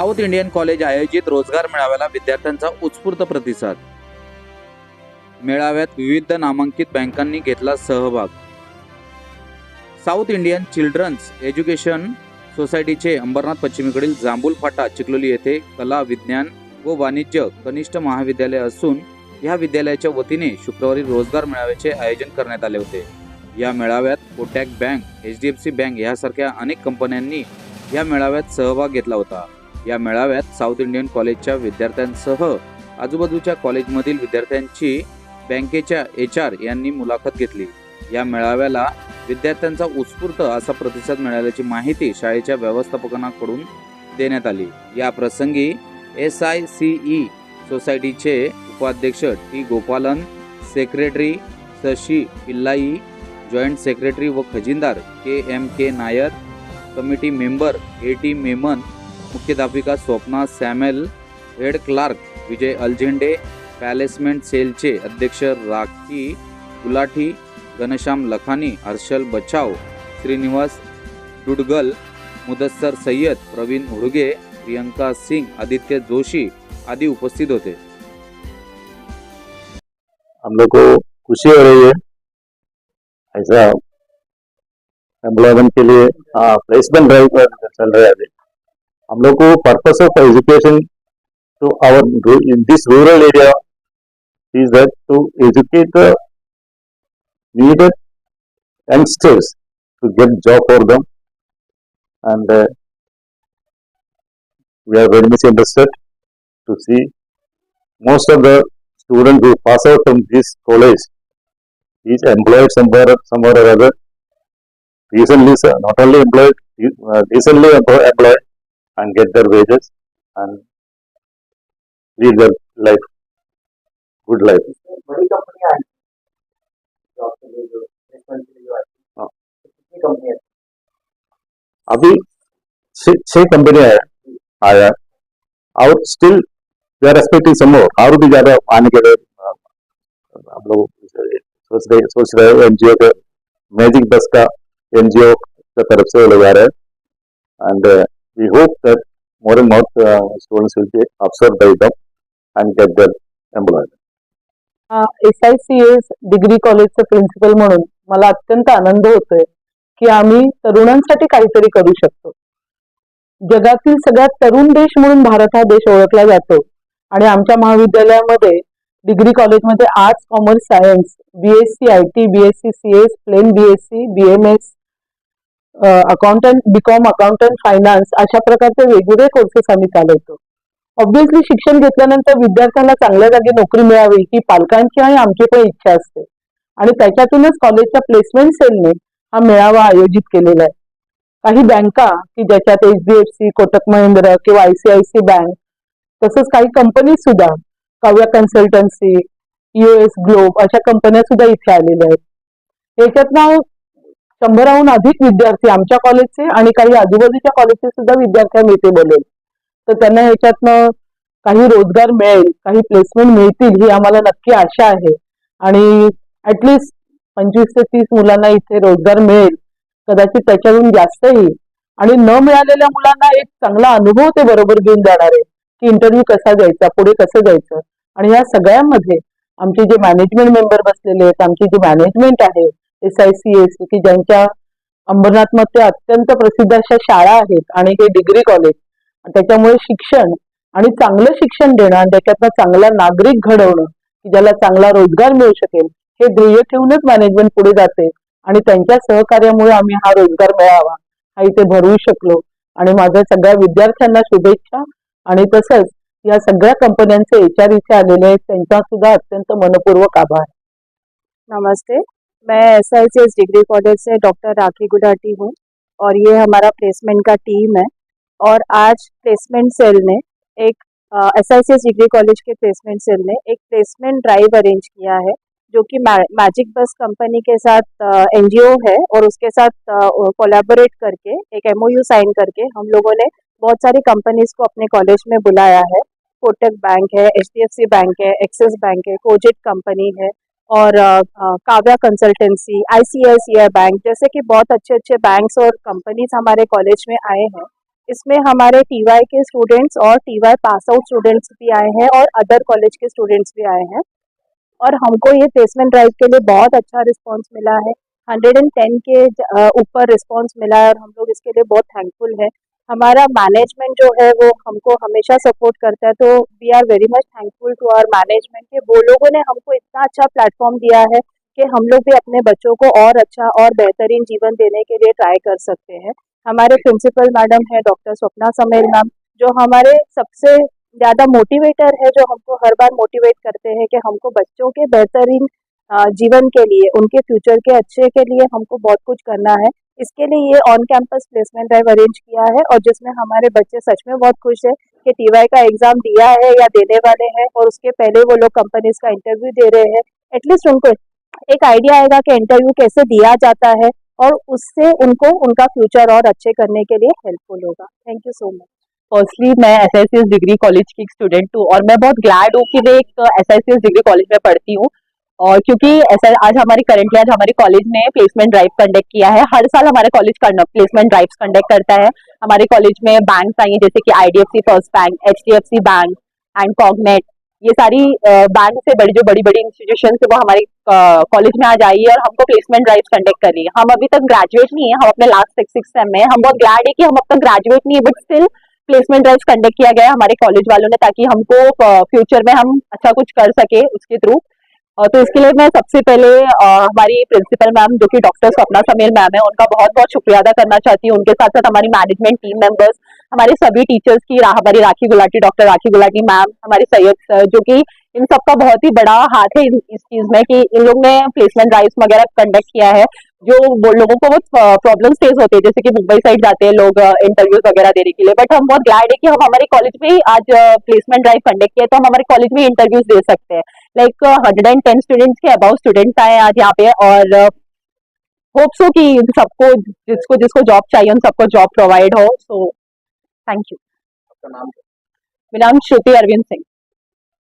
South Indian college आयोजित रोजगार मेळाव्याला विद्यार्थ्यांचा उत्स्फूर्त प्रतिसाद. मेळाव्यात विविध नामांकित बँकांनी घेतला सहभाग. साऊथ इंडियन चिल्ड्रन्स एज्युकेशन सोसायटीचे अंबरनाथ पश्चिमेकडील जांभूल फाटा चिखलोली येथे कला विज्ञान व वाणिज्य कनिष्ठ महाविद्यालय असून या विद्यालयाच्या वतीने शुक्रवारी रोजगार मेळाव्याचे आयोजन करण्यात आले होते. या मेळाव्यात Kotak bank H D F C bank यासारख्या अनेक कंपन्यांनी या मेळाव्यात सहभाग घेतला होता. या मेळाव्यात साऊथ इंडियन कॉलेजच्या विद्यार्थ्यांसह आजूबाजूच्या कॉलेजमधील विद्यार्थ्यांची बँकेच्या एच आर यांनी मुलाखत घेतली. या मेळाव्याला विद्यार्थ्यांचा उत्स्फूर्त असा प्रतिसाद मिळाल्याची माहिती शाळेच्या व्यवस्थापकांकडून देण्यात आली. या प्रसंगी एस आय सी ई सोसायटीचे उपाध्यक्ष T Gopalan secretary Shashi Pillai joint secretary व खजिनदार K M K Nair committee member A T Memon मुख्याध्यापिका Swapna Samel head clerk Vijay Alzende placement सेलचे अध्यक्ष राखी गुलाठी घनश्याम लखानी हर्षल बचाव श्रीनिवास डुडगल मुदस्सर सय्यद प्रवीण हुडगे प्रियंका सिंग आदित्य जोशी आदि उपस्थित होते. हम लोग को खुशी हो रही है। ऐसा एम्प्लॉयमेंट के लिए हाँ प्लेसमेंट ड्राइव चल रहा है अभी। हम लोग को purpose of education to our in this rural area is that to educate the needed youngsters to get job for them and uh, we are very much interested to see most of the student who pass out from this college is employed somewhere somewhere or other recently sir, not only employed uh, recently employ- employed and get their wages and lead their life good life बड़ी company I job के लिए जो placement के लिए जो आई हाँ। कितनी company है अभी छह छह कंपनियां है आया और still we are expecting some more और भी ज्यादा आने के लिए अ, हम लोग सोच रहे सोच रहे हैं एनजीओ के मैजिक बस का एनजीओ की तरफ से वो लोग आ रहे हैं and we hope that more and more students will be observe by them and get their employment S I C S degree कॉलेजचं प्रिन्सिपल म्हणून मला अत्यंत आनंद होतोय की आम्ही तरुणांसाठी काहीतरी करू शकतो. जगातील सगळ्यात तरुण देश म्हणून भारत हा देश ओळखला जातो. आणि आमच्या महाविद्यालयामध्ये डिग्री कॉलेजमध्ये arts commerce science BSc I T BSc C S plain BSc BMS accountant BCom accountant finance अशा प्रकारचे वेगवेगळे कोर्सेस आम्ही चालवतो. ऑब्व्हियसली शिक्षण घेतल्यानंतर विद्यार्थ्यांना चांगल्या जागी नोकरी मिळावी ही पालकांची आणि आमची पण इच्छा असते. आणि त्याच्यातूनच कॉलेजच्या प्लेसमेंट सेलने हा मेळावा आयोजित केलेला आहे. काही बँका की ज्याच्यात H D F C Kotak Mahindra किंवा आयसीआयसी बँक तसंच काही कंपनी सुद्धा काव्या कन्सल्टन्सी यूएस ग्लोब अशा कंपन्या सुद्धा इथे आलेल्या आहेत. याच्यातनं शंभराहून अधिक विद्यार्थी आमच्या कॉलेजचे आणि काही आजूबाजूच्या कॉलेजचे सुद्धा विद्यार्थी आम्ही इथे बोलेल तर त्यांना ह्याच्यातनं काही रोजगार मिळेल काही प्लेसमेंट मिळतील ही आम्हाला नक्की आशा आहे. आणि ऍटलिस्ट पंचवीस ते तीस मुलांना इथे रोजगार मिळेल. कदाचित त्याच्याहून जास्तही. आणि न मिळालेल्या मुलांना एक चांगला अनुभव ते बरोबर घेऊन जाणार आहे की इंटरव्ह्यू कसा द्यायचा पुढे कसं जायचं. आणि या सगळ्यामध्ये आमचे जे मॅनेजमेंट मेंबर बसलेले आहेत आमची जी मॅनेजमेंट आहे एस आय सी एस की ज्यांच्या अंबरनाथमध्ये अत्यंत प्रसिद्ध अशा शाळा आहेत आणि हे डिग्री कॉलेज. त्याच्यामुळे शिक्षण आणि चांगलं शिक्षण देणं आणि त्याच्यातनं चांगला नागरिक घडवणं की ज्याला चांगला रोजगार मिळू शकेल हे ध्येय ठेवूनच मॅनेजमेंट पुढे जाते आणि त्यांच्या सहकार्यामुळे आम्ही हा रोजगार मिळावा हा इथे भरवू शकलो. आणि माझ्या सगळ्या विद्यार्थ्यांना शुभेच्छा आणि तसंच या सगळ्या कंपन्यांचे एच आर इथे आलेले आहेत त्यांचा सुद्धा अत्यंत मनपूर्वक आभार. नमस्ते. मैं S I C S degree college say doctor Rakhi गुडाटी हूँ और ये हमारा प्लेसमेंट का टीम है और आज प्लेसमेंट सेल ने एक S I C S degree college K placement cell ने एक प्लेसमेंट ड्राइव अरेंज किया है जो कि मैजिक बस कंपनी के साथ एनजीओ है और उसके साथ कोलैबोरेट करके, एक एम साइन करके हम लोगों ने बहुत सारी कंपनीज़ को अपने कॉलेज में बुलाया है। कोटक बैंक है H D F C bank है एक्सिस बैंक है कोजिट कंपनी है और काव्या कंसल्टेंसी, आईसीआईसीआई बैंक, जैसे कि बहुत अच्छे अच्छे बैंक्स और कंपनीज़ हमारे कॉलेज में आए हैं। इसमें हमारे टीवाई के स्टूडेंट्स और टीवाई पास आउट स्टूडेंट्स भी आए हैं और अदर कॉलेज के स्टूडेंट्स भी आए हैं। और हमको ये प्लेसमेंट ड्राइव के लिए बहुत अच्छा रिस्पांस मिला है। 110 के ऊपर रिस्पांस मिला है और हम लोग इसके लिए बहुत थैंकफुल है। हमारा मैनेजमेंट जो है वो हमको हमेशा सपोर्ट करता है तो we are very much thankful to our management कि। वो लोगों ने हमको इतना अच्छा प्लेटफॉर्म दिया है कि हम लोग भी अपने बच्चों को और अच्छा और बेहतरीन जीवन देने के लिए ट्राई कर सकते हैं। हमारे प्रिंसिपल मैडम है डॉक्टर स्वप्ना समेल मैम जो हमारे सबसे ज़्यादा मोटिवेटर है जो हमको हर बार मोटिवेट करते हैं कि हमको बच्चों के बेहतरीन जीवन के लिए उनके फ्यूचर के अच्छे के लिए हमको बहुत कुछ करना है। इसके लिए ये on campus placement drive arrange KIA है और जिसमें हमारे बच्चे सच में बहुत खुश है कि टीवाई का एग्ज़ाम दिया है या देने वाले हैं और उसके पहले वो लोग कंपनीज़ का इंटरव्यू दे रहे हैं। एटलीस्ट उनको एक आइडिया आएगा कि इंटरव्यू कैसे दिया जाता है और उससे उनको उनका फ्यूचर और अच्छे करने के लिए हेल्पफुल होगा। Thank you so much firstly मैं एस डिग्री कॉलेज की स्टूडेंट हूँ और मैं बहुत ग्लैड हूँ कि मैं एक एस डिग्री कॉलेज में पढ़ती हूँ। और क्योंकि ऐसा आज हमारी करंटली आज हमारे कॉलेज ने प्लेसमेंट ड्राइव कंडक्ट किया है। हर साल हमारे कॉलेज प्लेसमेंट ड्राइव्स कंडक्ट करता है। हमारे कॉलेज में बैंक आई जैसे कि IDFC first bank H D F C bank and कॉगनेट ये सारी बैंक से बड़ी, जो बड़ी बड़ी इंस्टीट्यूशन है, वो हमारे कॉलेज में आज आई है और हमको प्लेसमेंट ड्राइव कंडक्ट कर है। हम अभी तक ग्रेजुएट नहीं है, हम अपने लास्ट सिक्स सिक्स सेम में हम बहुत ग्लैड है कि हम अब तक ग्रेजुएट नहीं है but still placement drive conduct KIA गया है हमारे कॉलेज वालों ने, ताकि हमको फ्यूचर में हम अच्छा कुछ कर सके उसके थ्रू तो इसके लिए मैं सबसे पहले हमारी प्रिंसिपल मैम जो कि डॉक्टर स्वप्ना समेल मैम है, उनका बहुत बहुत शुक्रिया अदा करना चाहती हूँ। उनके साथ साथ हमारी मैनेजमेंट टीम मेंबर्स हमारे सभी टीचर्स की हमारी राखी गुलाटी डॉक्टर राखी गुलाटी मैम हमारे सैयद सर जो कि इन सबका बहुत ही बड़ा हाथ है इस चीज़ में कि इन लोग ने प्लेसमेंट ड्राइव्स वगैरह कंडक्ट किया है। जो लोगों को बहुत प्रॉब्लम फेस होते हैं जैसे कि मुंबई साइड जाते हैं लोग इंटरव्यूज़ वगैरह देने के लिए। बट हम बहुत ग्लैड है कि हम हमारे कॉलेज में ही आज प्लेसमेंट ड्राइव कंडक्ट किया तो हम हमारे कॉलेज में इंटरव्यूज़ दे सकते हैं। Like hundred and ten students K about students आए आज यहाँ पे और होप सो कि सबको जिसको जिसको जॉब चाहिए उन सबको जॉब प्रोवाइड हो। सो थैंक यू मेरा नाम श्रुति अरविंद सिंह।